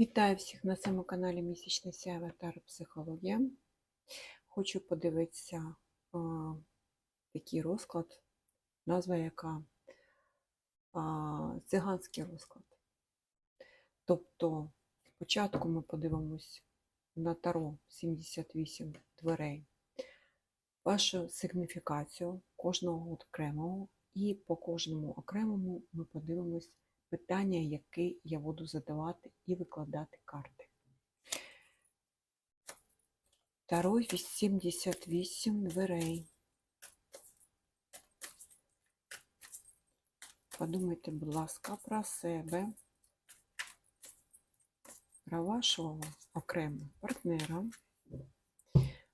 Вітаю всіх на цьому каналі Місячна сяйва та психологія. Хочу подивитися а, такий розклад, назва яка а, циганський розклад. Тобто, спочатку ми подивимось на таро 78 дверей, вашу сигніфікацію кожного окремого, і по кожному окремому ми подивимось питання, які я буду задавати і викладати карти. Таро 78 дверей. Подумайте, будь ласка, про себе, про вашого окремо партнера.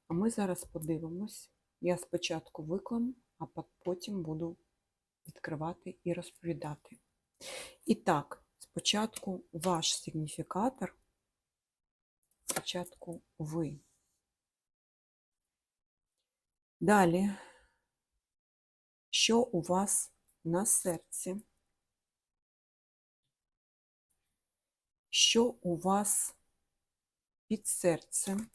А ми зараз подивимось. Я спочатку викладу, а потім буду відкривати і розповідати. І так, спочатку ваш сигніфікатор, спочатку ви. Далі, що у вас на серці? Що у вас під серцем?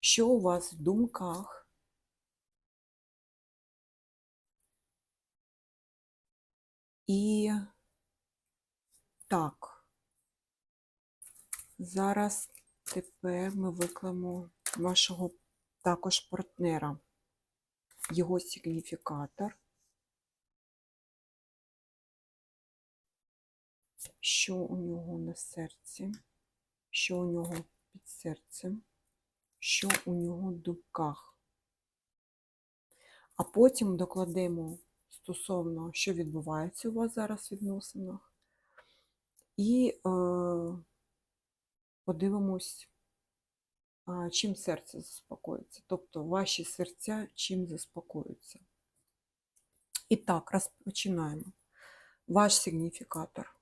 Що у вас в думках? І так, зараз тепер ми викладемо вашого також партнера, його сигніфікатор. Що у нього на серці, що у нього під серцем, що у нього в думках. А потім докладемо стосовно, що відбувається у вас зараз в відносинах. І е, подивимось, чим серце заспокоїться. Тобто ваші серця чим заспокоюються. І так, розпочинаємо. Ваш сигніфікатор.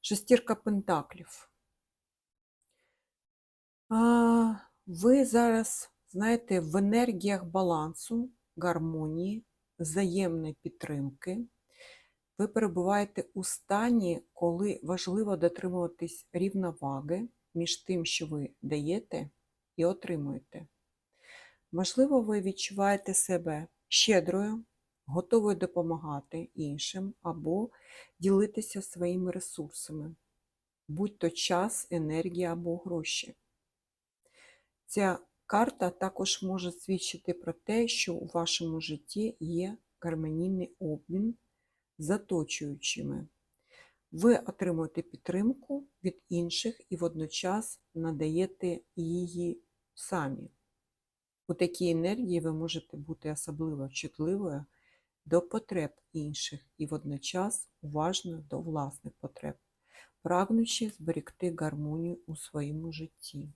Шестірка пентаклів. А, ви зараз знаєте, в енергіях балансу, гармонії, взаємної підтримки. Ви перебуваєте у стані, коли важливо дотримуватись рівноваги між тим, що ви даєте і отримуєте. Можливо, ви відчуваєте себе щедрою, готовою допомагати іншим або ділитися своїми ресурсами, будь то час, енергія або гроші. Ця карта також може свідчити про те, що у вашому житті є гармонійний обмін з оточуючими. Ви отримуєте підтримку від інших і водночас надаєте її самі. У такій енергії ви можете бути особливо чутливою до потреб інших і водночас уважною до власних потреб, прагнучи зберегти гармонію у своєму житті.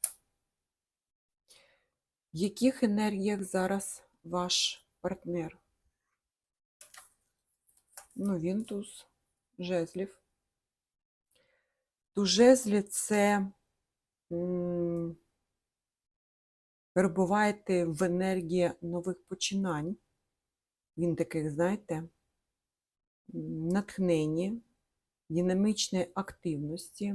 В яких енергіях зараз ваш партнер? Ну, він туз жезлів. Туз жезлів це перебуваєте в енергії нових починань. Він таких, знаєте, натхнені, динамічної активності.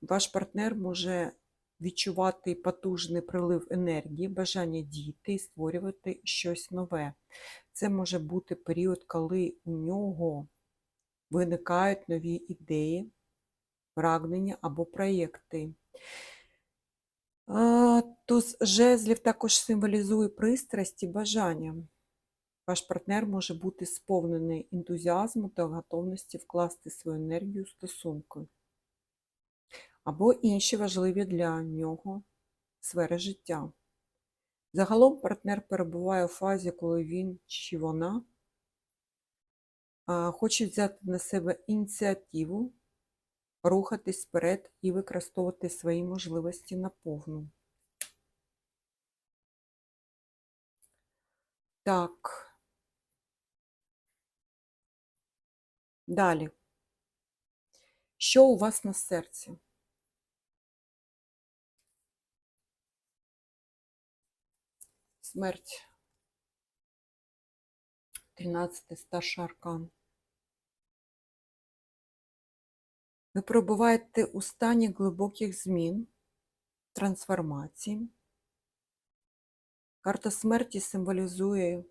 Ваш партнер може відчувати потужний прилив енергії, бажання діяти і створювати щось нове. Це може бути період, коли у нього виникають нові ідеї, прагнення або проєкти. Туз жезлів також символізує пристрасть і бажання. Ваш партнер може бути сповнений ентузіазму та готовності вкласти свою енергію в стосунки або інші важливі для нього сфери життя. Загалом партнер перебуває у фазі, коли він чи вона хоче взяти на себе ініціативу, рухатись вперед і використовувати свої можливості наповну. Так. Далі. Що у вас на серці? Смерть. 13 старший аркан. Ви перебуваєте у стані глибоких змін, трансформації. Карта смерті символізує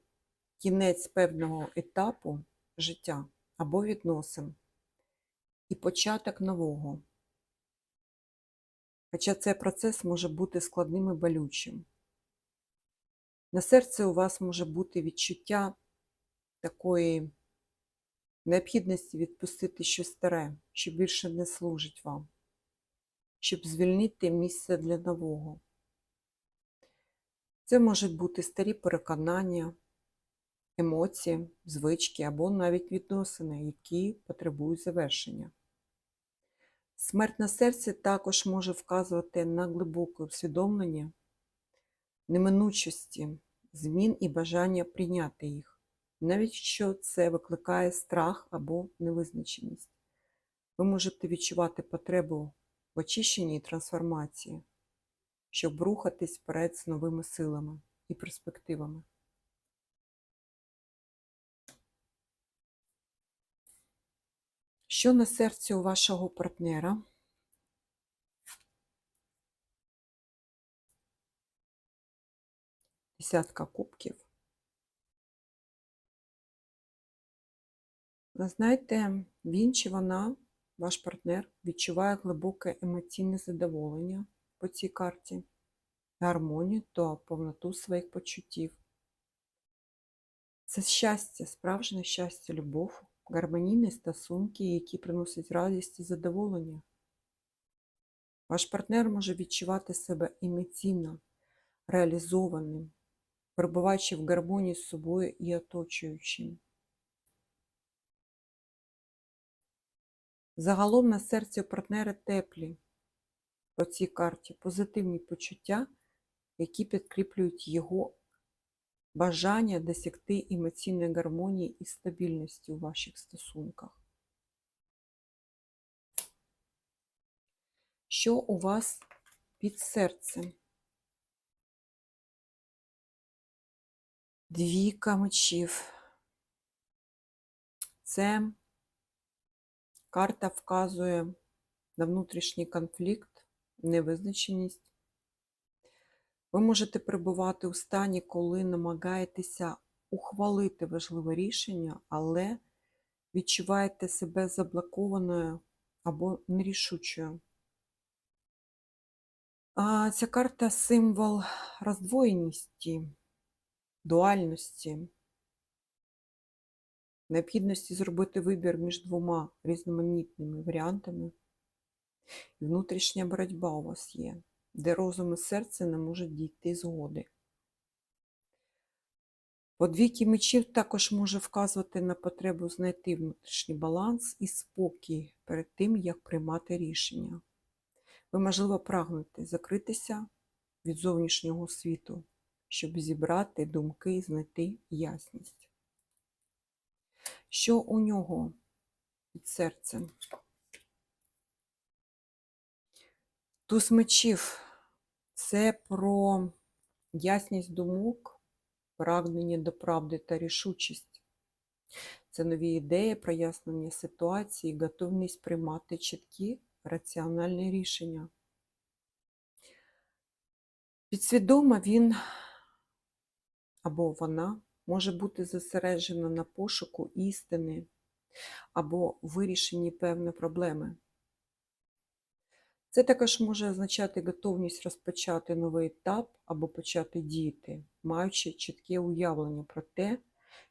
кінець певного етапу життя або відносин і початок нового. Хоча цей процес може бути складним і болючим. На серці у вас може бути відчуття такої необхідності відпустити щось старе, що більше не служить вам, щоб звільнити місце для нового. Це можуть бути старі переконання, емоції, звички або навіть відносини, які потребують завершення. Смерть на серці також може вказувати на глибоке усвідомлення неминучості змін і бажання прийняти їх, навіть якщо це викликає страх або невизначеність. Ви можете відчувати потребу в очищенні і трансформації, щоб рухатись вперед з новими силами і перспективами. Що на серці у вашого партнера? Десятка кубків. Знаєте, він чи вона, ваш партнер, відчуває глибоке емоційне задоволення по цій карті, гармонію та повноту своїх почуттів. Це щастя, справжнє щастя, любов, гармонійні стосунки, які приносять радість і задоволення. Ваш партнер може відчувати себе емоційно реалізованим, перебуваючи в гармонії з собою і оточуючим. Загалом на серці у партнера теплі по цій карті позитивні почуття, які підкріплюють його бажання досягти емоційної гармонії і стабільності у ваших стосунках. Що у вас під серцем? Двійка мечів. Це карта вказує на внутрішній конфлікт, невизначеність. Ви можете перебувати у стані, коли намагаєтеся ухвалити важливе рішення, але відчуваєте себе заблокованою або нерішучою. А Ця карта символ роздвоєності, дуальності, необхідності зробити вибір між двома різноманітними варіантами. І внутрішня боротьба у вас є, де розум і серце не можуть дійти згоди. Подвійки мечів також може вказувати на потребу знайти внутрішній баланс і спокій перед тим, як приймати рішення. Ви, можливо, прагнете закритися від зовнішнього світу, щоб зібрати думки і знайти ясність. Що у нього під серцем? Туз мечів це про ясність думок, прагнення до правди та рішучість. Це нові ідеї, прояснення ситуації, готовність приймати чіткі раціональні рішення. Підсвідомо він або вона може бути зосереджена на пошуку істини або вирішенні певної проблеми. Це також може означати готовність розпочати новий етап або почати діяти, маючи чітке уявлення про те,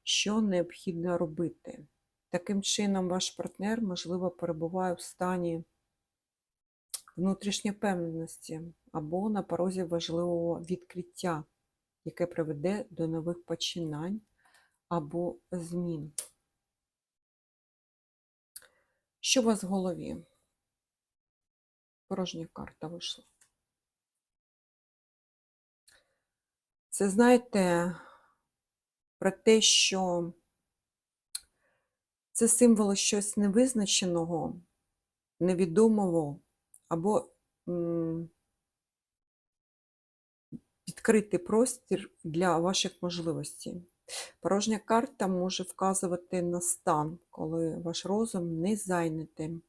що необхідно робити. Таким чином, ваш партнер, можливо, перебуває в стані внутрішньої певності або на порозі важливого відкриття, яке приведе до нових починань або змін. Що у вас в голові? Порожня карта вийшла. Це знаєте про те, що це символ щось невизначеного, невідомого або відкритий простір для ваших можливостей. Порожня карта може вказувати на стан, коли ваш розум не зайнятий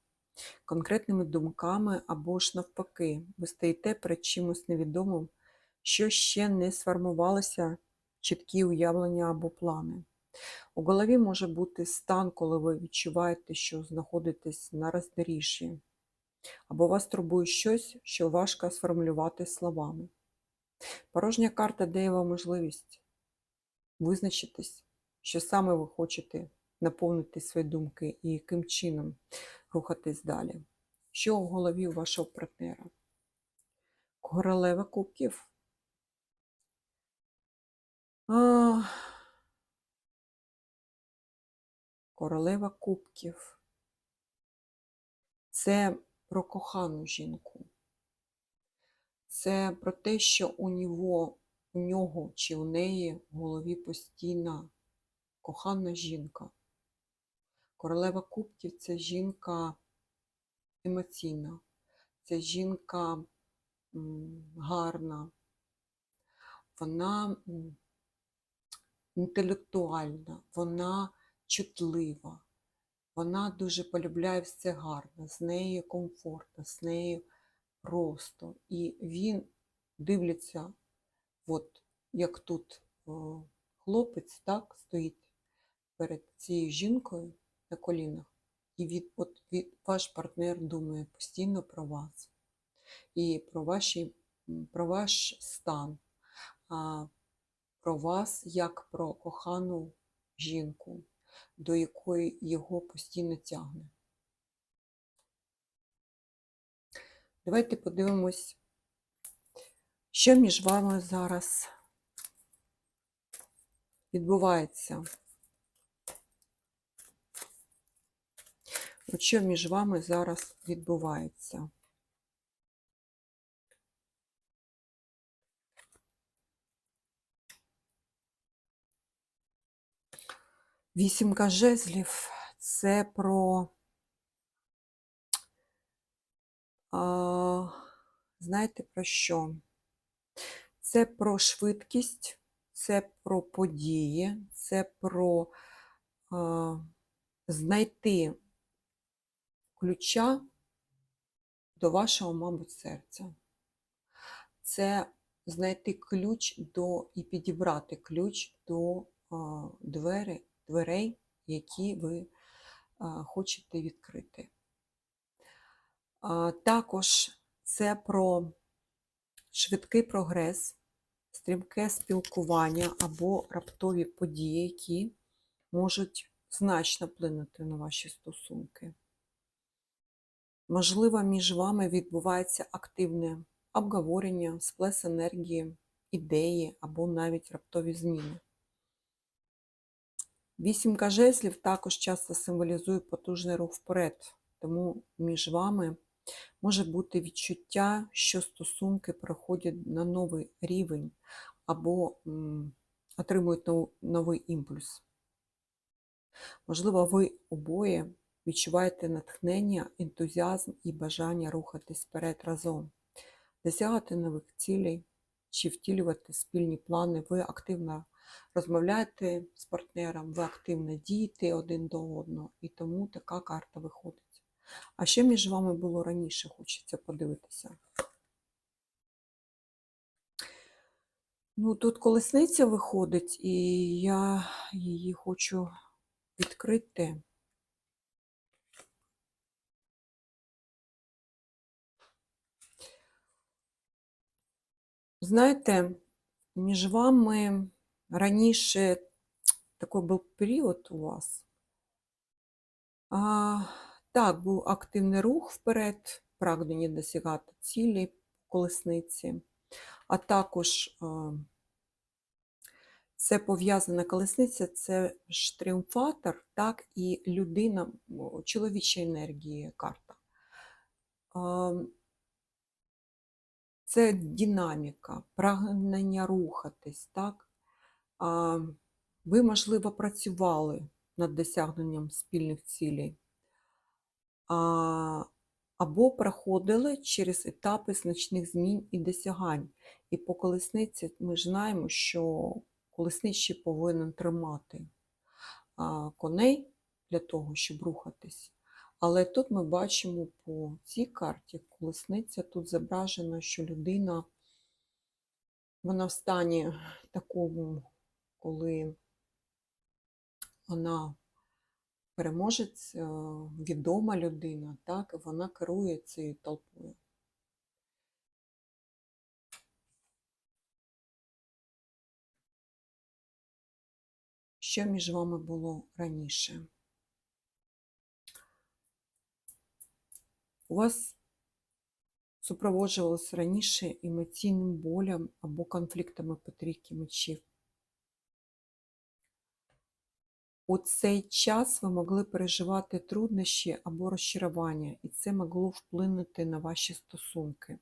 конкретними думками або ж навпаки, ви стоїте перед чимось невідомим, що ще не сформувалося чіткі уявлення або плани. У голові може бути стан, коли ви відчуваєте, що знаходитесь на роздоріжжі, або вас турбує щось, що важко сформулювати словами. Порожня карта дає вам можливість визначитись, що саме ви хочете наповнити свої думки і яким чином рухатись далі. Що у голові у вашого партнера? Королева кубків. А, королева кубків. Це про кохану жінку. Це про те, що у нього, у нього чи у неї в голові постійна кохана жінка. Королева кубків це жінка емоційна, це жінка гарна, вона інтелектуальна, вона чутлива, вона дуже полюбляє все гарне, з нею комфортно, з нею просто. І він дивляться, от як тут хлопець так, стоїть перед цією жінкою на колінах, і від, от, від, ваш партнер думає постійно про вас і про, ваші, про ваш стан, а, про вас як про кохану жінку, до якої його постійно тягне. Давайте подивимось, що між вами зараз відбувається. От що між вами зараз відбувається? Вісімка жезлів це про, знаєте про що? Це про швидкість, це про події, це про а, знайти ключа до вашого, мабуть, серця. Це знайти ключ до і підібрати ключ до а, двері, дверей, які ви а, хочете відкрити. Також це про швидкий прогрес, стрімке спілкування або раптові події, які можуть значно вплинути на ваші стосунки. Можливо, між вами відбувається активне обговорення, сплес енергії, ідеї або навіть раптові зміни. Вісімка жезлів також часто символізує потужний рух вперед, тому між вами може бути відчуття, що стосунки переходять на новий рівень або отримують нов- новий імпульс. Можливо, ви обоє відчуваєте натхнення, ентузіазм і бажання рухатись вперед разом, досягати нових цілей чи втілювати спільні плани. Ви активно розмовляєте з партнером, ви активно дієте один до одного, і тому така карта виходить. А що між вами було раніше, хочеться подивитися. Ну, тут колесниця виходить, і я її хочу відкрити. Знаєте, між вами раніше такий був період у вас. А, так, був активний рух вперед, прагнення досягати цілі колесниці, а також це пов'язана колесниця, це ж тріумфатор, так, і людина, чоловіча енергії карта. Це динаміка, прагнення рухатись, так? Ви, можливо, працювали над досягненням спільних цілей, або проходили через етапи значних змін і досягань. І по колесниці ми ж знаємо, що колесничий повинен тримати коней для того, щоб рухатись. Але тут ми бачимо по цій карті колесниця тут зображено, що людина вона в стані такому, коли вона переможець, е, відома людина, так, вона керує цією толпою. Що між вами було раніше? У вас супроводжувалось раніше емоційним болем або конфліктами по трійки мечів. У цей час ви могли переживати труднощі або розчарування, і це могло вплинути на ваші стосунки.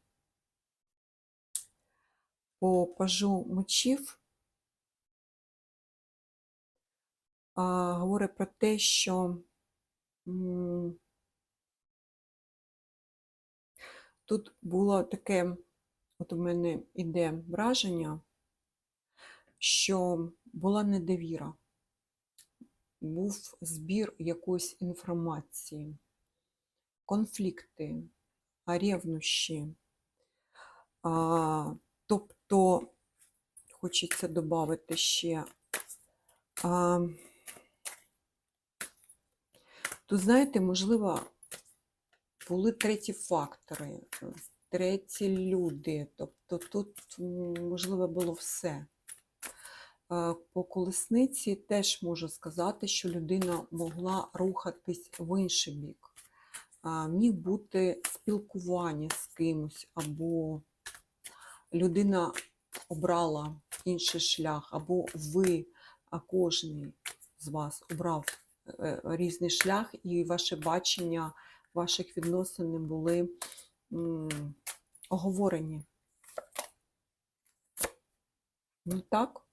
По пажу мечів а, говорить про те, що м, тут було таке, от у мене іде враження, що була недовіра був збір якоїсь інформації, конфлікти, ревнощі. А, тобто, хочеться додати ще. А, тут, знаєте, можливо, були треті фактори, треті люди. Тобто тут, можливо, було все. Е, По колесниці теж можу сказати, що людина могла рухатись в інший бік. Міг бути спілкування з кимось, або людина обрала інший шлях, або ви, а кожен з вас обрав е, різний шлях, і ваше бачення ваших відносин були оговорені. Ну так.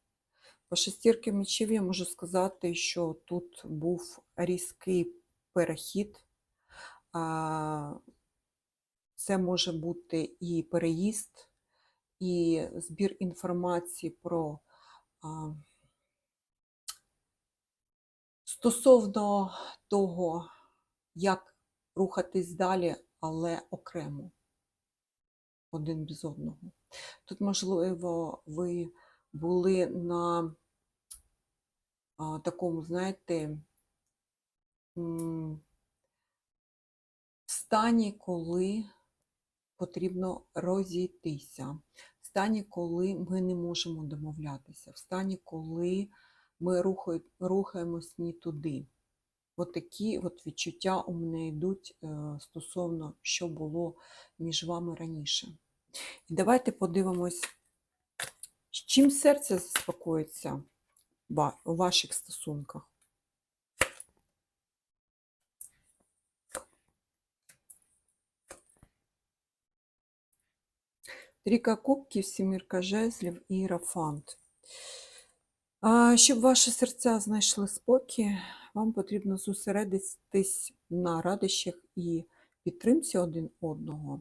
По шестірки мечів я можу сказати, що тут був різкий перехід. Це може бути і переїзд, і збір інформації про стосовно того, як рухатись далі, але окремо один без одного. Тут, можливо, ви були на такому, знаєте, стані, коли потрібно розійтися, в стані, коли ми не можемо домовлятися, в стані, коли ми рухаємось не туди. От такі от відчуття у мене йдуть е, стосовно, що було між вами раніше. І давайте подивимось, з чим серце заспокоїться у ваших стосунках. Трійка кубків, сімірка жезлів і іерофант. А, Щоб ваші серця знайшли спокій, вам потрібно зосередитись на радощах і підтримці один одного,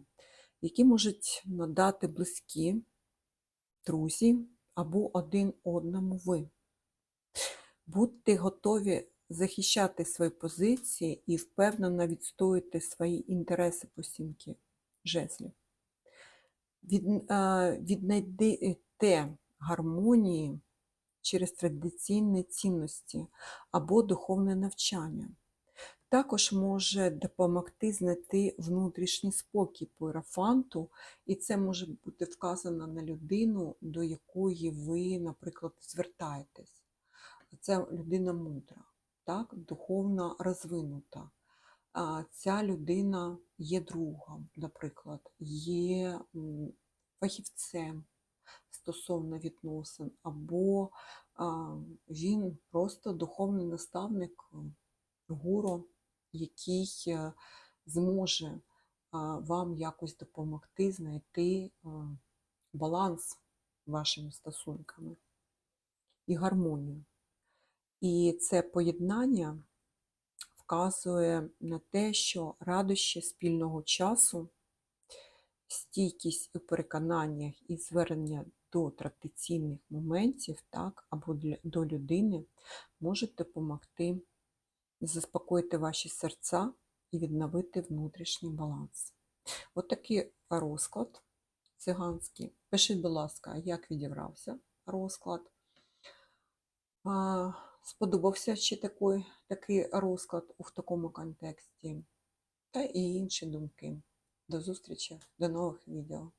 які можуть надати близькі, друзі або один одному ви. Будьте готові захищати свої позиції і впевнено відстоювати свої інтереси по сімки жезлів. Від, віднайдете гармонії через традиційні цінності або духовне навчання. Також може допомогти знайти внутрішній спокій по ерафанту, і це може бути вказано на людину, до якої ви, наприклад, звертаєтесь. Це людина мудра, так? духовно розвинута. Ця людина є другом, наприклад, є фахівцем стосовно відносин, або він просто духовний наставник, гуру, який е, зможе вам якось допомогти знайти е, баланс вашими стосунками і гармонію. І це поєднання вказує на те, що радощі спільного часу, стійкість у переконаннях і звернення до традиційних моментів, так, або до людини можуть допомогти заспокоїти ваші серця і відновити внутрішній баланс. От такий розклад циганський. Пишіть, будь ласка, як відібрався розклад. Сподобався ще такий, такий розклад у такому контексті. Та і інші думки. До зустрічі, до нових відео.